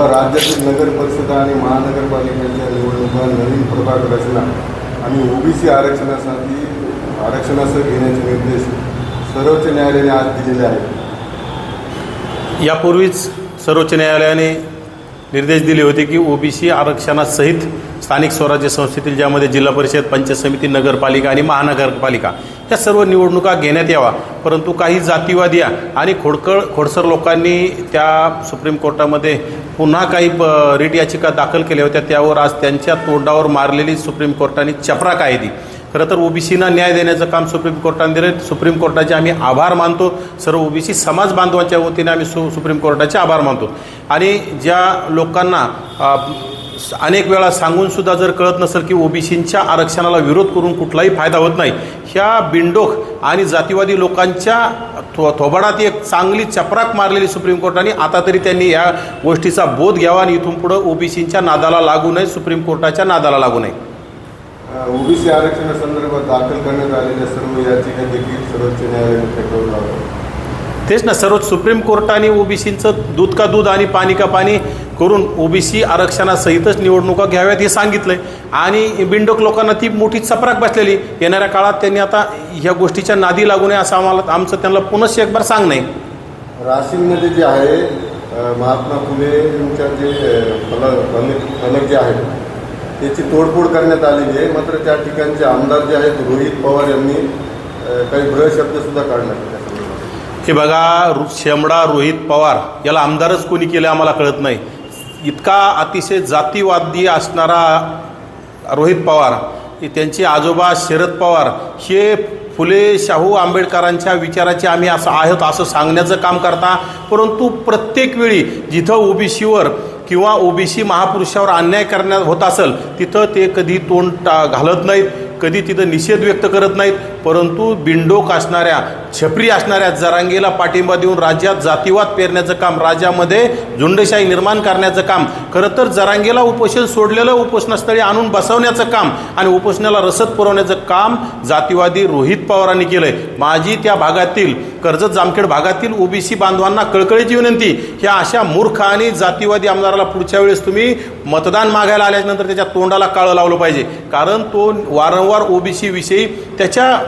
व राज्यातील नगर परिषदा आणि महानगरपालिकेच्या निवडणुका नवीन प्रभाग रचना आणि ओबीसी आरक्षणासाठी आरक्षणासह घेण्याचे निर्देश सर्वोच्च न्यायालयाने आज दिलेले आहेत. यापूर्वीच सर्वोच्च न्यायालयाने निर्देश दिले होते की ओबीसी आरक्षणासहित स्थानिक स्वराज्य संस्थेतील ज्यामध्ये जिल्हा परिषद पंचायत समिती नगरपालिका आणि महानगरपालिका या सर्व निवडणुका घेण्यात यावा. परंतु काही जातीवादी आणि खोडकळ खोडसर लोकांनी त्या सुप्रीम कोर्टामध्ये पुन्हा काही ब- रिट याचिका दाखल केल्या होत्या. त्यावर आज त्यांच्या तोंडावर मारलेली सुप्रीम कोर्टाने चपरा कायदी. खरं तर ओबीसीना न्याय देण्याचं काम सुप्रीम कोर्टाने दिलं सुप्रीम कोर्टाचे आम्ही आभार मानतो. सर्व ओबीसी समाज बांधवांच्या वतीने आम्ही सु सुप्रीम कोर्टाचे आभार मानतो. आणि ज्या लोकांना अनेक वेळा सांगूनसुद्धा जर कळत नसेल की ओबीसींच्या आरक्षणाला विरोध करून कुठलाही फायदा होत नाही ह्या बिंडोख आणि जातीवादी लोकांच्या थो थोबाडात एक चांगली चपराक मारलेली सुप्रीम कोर्टाने आता तरी त्यांनी या गोष्टीचा बोध घ्यावा आणि इथून पुढं ओबीसींच्या नादाला लागू नये सुप्रीम कोर्टाच्या नादाला लागू नये. ओबीसी आरक्षणासंदर्भात दाखल करण्यात आलेल्या सर्व याचिका देखील सर्वोच्च न्यायालयाने फेटाळून लावल्या. तेच ना सर्व सुप्रीम कोर्टाने ओबीसींचं दूध का दूध आणि पाणी का पाणी करून ओबीसी आरक्षणासहितच निवडणुका घ्याव्यात हे सांगितलंय. आणि बिंडोक लोकांना ती मोठी चपराक बसलेली. येणाऱ्या काळात त्यांनी आता ह्या गोष्टीच्या नादी लागू नये असं आम्हाला आमचं त्यांना पुनश्च एक बार सांग नाही. राशीनमध्ये जे आहे महात्मा फुले यांच्या जे फलक फलक फलक जे आहेत त्याची तोडफोड करण्यात आलेली आहे. मात्र त्या ठिकाणचे आमदार जे आहेत रोहित पवार यांनी काही भ्र शब्दसुद्धा काढला त्यासंदर्भात. हे बघा शेमडा रोहित पवार याला आमदारच कोणी केलं आम्हाला कळत नाही. इतका अतिशय जातीवादी असणारा रोहित पवार त्यांचे आजोबा शरद पवार हे फुले शाहू आंबेडकरांच्या विचाराचे आम्ही असं आहोत असं सांगण्याचं काम करता. परंतु प्रत्येक वेळी जिथं ओबीसीवर किंवा ओबीसी महापुरुषावर अन्याय करण्यात होत असेल तिथं ते कधी तोंड टा घालत नाहीत कधी तिथं निषेध व्यक्त करत नाहीत. परंतु बिंडोक असणाऱ्या छपरी असणाऱ्या जरांगेला पाठिंबा देऊन राज्यात जातीवाद पेरण्याचं काम राज्यामध्ये झुंडशाही निर्माण करण्याचं काम खरं तर जरांगेला उपोषण सोडलेलं उपोषणस्थळी आणून बसवण्याचं काम आणि उपोषणाला रसद पुरवण्याचं काम जातीवादी रोहित पवारांनी केलंय. माझी त्या भागातील कर्जत जामखेड भागातील ओबीसी बांधवांना कळकळीची विनंती ह्या अशा मूर्ख आणि जातीवादी आमदाराला पुढच्या वेळेस तुम्ही मतदान मागायला आल्यानंतर त्याच्या तोंडाला काळं लावलं पाहिजे. कारण तो वारंवार ओबीसी विषयी त्याच्या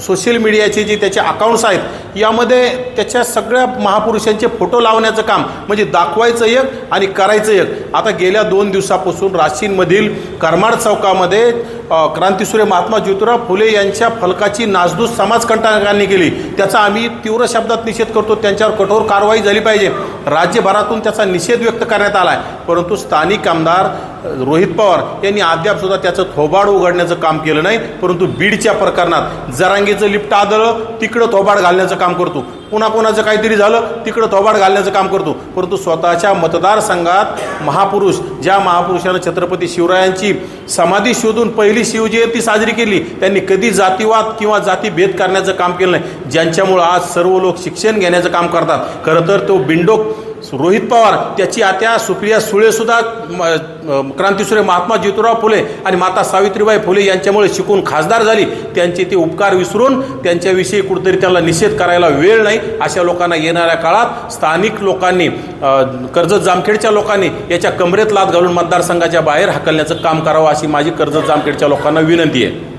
सोशल मीडियाचे जे त्याचे अकाउंट्स आहेत यामध्ये त्याच्या सगळ्या महापुरुषांचे फोटो लावण्याचं काम म्हणजे दाखवायचं एक आणि करायचं एक. आता गेल्या दोन दिवसापासून राशींमधील करमाड चौकामध्ये अ, क्रांतीसूर्य महात्मा ज्योतिराव फुले यांच्या फलकाची नासधूस समाजकंटकांनी केली. त्याचा आम्ही तीव्र शब्दात निषेध करतो त्यांच्यावर कठोर कारवाई झाली पाहिजे. राज्यभरातून त्याचा निषेध व्यक्त करण्यात आला आहे परंतु स्थानिक आमदार रोहित पवार यांनी अद्याप सुद्धा त्याचं थोबाड उघडण्याचं काम केलं नाही. परंतु बीडच्या प्रकरणात जरांगेचं लिफ्ट आदळं तिकडं थोबाड घालण्याचं काम करतो. पुन्हा कोणाचं काहीतरी झालं तिकडं थोबाड घालण्याचं काम करतो. परंतु स्वतःच्या मतदारसंघात महापुरुष ज्या महापुरुषानं छत्रपती शिवरायांची समाधी शोधून पहिली शिवजयंती साजरी केली त्यांनी कधी जातीवाद किंवा जातीभेद करण्याचं काम केलं नाही. ज्यांच्यामुळं आज सर्व लोक शिक्षण घेण्याचं काम करतात. खरं तर तो बिंडोक रोहित पवार त्याची आत्या सुप्रिया सुळे सुद्धा क्रांतीसूर्य महात्मा ज्योतिराव फुले आणि माता सावित्रीबाई फुले यांच्यामुळे शिकून खासदार झाली. त्यांचे ते उपकार विसरून त्यांच्याविषयी कुठेतरी त्यांना निषेध करायला वेळ नाही. अशा लोकांना येणाऱ्या काळात स्थानिक लोकांनी कर्जत जामखेडच्या लोकांनी याच्या कमरेत लाद घालून मतदारसंघाच्या बाहेर हाकलण्याचं काम करावं अशी माझी कर्जत जामखेडच्या लोकांना विनंती आहे.